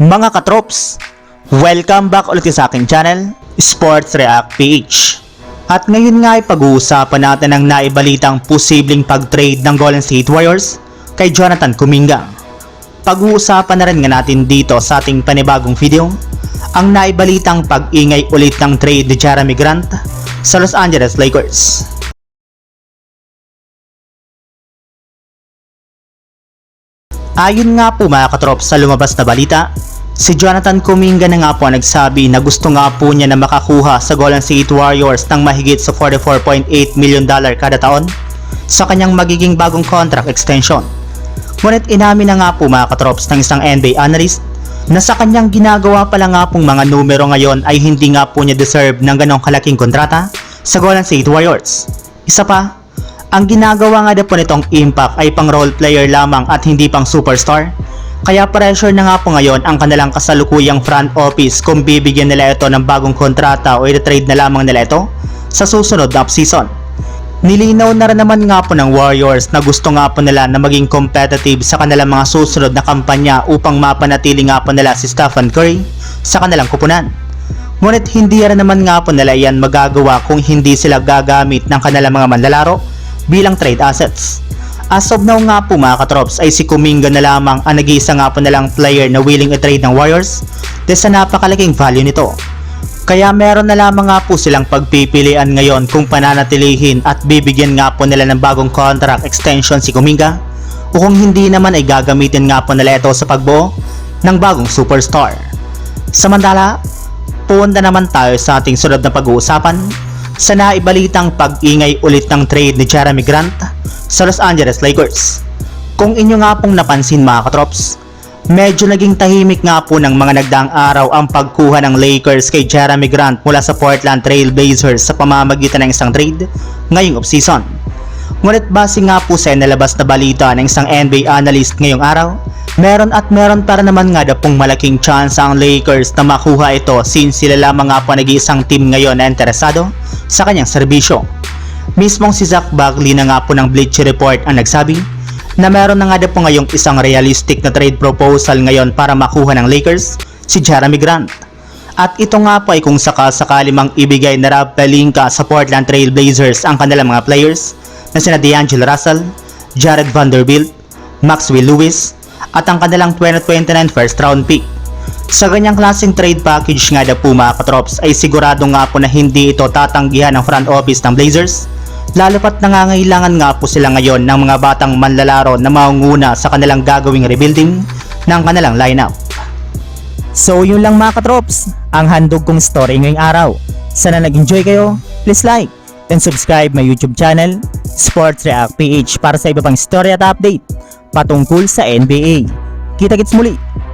Mga katrops, welcome back ulit sa aking channel, Sports React PH. At ngayon nga ay pag-uusapan natin ang naibalitang posibleng pag-trade ng Golden State Warriors kay Jonathan Kuminga. Pag-uusapan na rin nga natin dito sa ating panibagong video ang naibalitang pag-ingay ulit ng trade ni Jeremy Grant sa Los Angeles Lakers. Ayon nga po mga katrop sa lumabas na balita, si Jonathan Kuminga na nga po ang nagsabi na gusto nga po niya na makakuha sa Golden State Warriors ng mahigit sa 44.8 million dollar kada taon sa kanyang magiging bagong contract extension. Ngunit inamin na nga po mga katrops ng isang NBA analyst na sa kanyang ginagawa pala nga pong mga numero ngayon ay hindi nga po niya deserve ng ganong kalaking kontrata sa Golden State Warriors. Isa pa, ang ginagawa nga na po nitong impact ay pang role player lamang at hindi pang superstar. Kaya pressure na nga po ngayon ang kanilang kasalukuyang front office kung bibigyan nila ito ng bagong kontrata o i-trade na lamang nila ito sa susunod na offseason. Nilinaw na rin naman nga po ng Warriors na gusto nga po nila na maging competitive sa kanilang mga susunod na kampanya upang mapanatili nga po nila si Stephen Curry sa kanilang kupunan. Ngunit hindi rin naman nga po nila yan magagawa kung hindi sila gagamit ng kanilang mga manlalaro bilang trade assets. As of now nga po mga katrops ay si Kuminga na lamang ang nag-iisa nga po nalang player na willing i-trade ng Warriors dahil sa napakalaking value nito. Kaya meron na lamang nga po silang pagpipilian ngayon kung pananatilihin at bibigyan nga po nila ng bagong contract extension si Kuminga o kung hindi naman ay gagamitin nga po nila ito sa pagbuo ng bagong superstar. Samantala, punta naman tayo sa ating sunod na pag-uusapan sa naibalitang pag-ingay ulit ng trade ni Jeremy Grant sa Los Angeles Lakers. Kung inyo nga pong napansin mga katrops, medyo naging tahimik nga po ng mga nagdaang araw ang pagkuha ng Lakers kay Jeremy Grant mula sa Portland Trail Blazers sa pamamagitan ng isang trade ngayong offseason. Ngunit base nga po sa nalabas na balita ng isang NBA analyst ngayong araw, meron at meron para naman nga daw pong malaking chance ang Lakers na makuha ito since sila lamang nga po nag-iisang team ngayon na interesado sa kanyang serbisyo. Mismong si Zach Bagley na nga po ng Bleacher Report ang nagsabi na meron na nga po ngayong isang realistic na trade proposal ngayon para makuha ng Lakers si Jeremy Grant. At ito nga po ay kung sakasakali mang ibigay na Rob Pelinka sa Portland Trail Blazers ang kanilang mga players na sina D'Angelo Russell, Jared Vanderbilt, Maxwell Lewis, at ang kanilang 2029 first round pick. Sa ganyang klaseng trade package nga na po mga katrops ay sigurado nga po na hindi ito tatanggihan ng front office ng Blazers lalo pat nangangailangan nga po sila ngayon ng mga batang manlalaro na maunguna sa kanilang gagawing rebuilding ng kanilang lineup. So yun lang mga katrops, ang handog kong story ngayong araw. Sana nag-enjoy kayo, please like and subscribe my YouTube channel, Sports React PH para sa iba pang story at update patungkol sa NBA. Kita-kits muli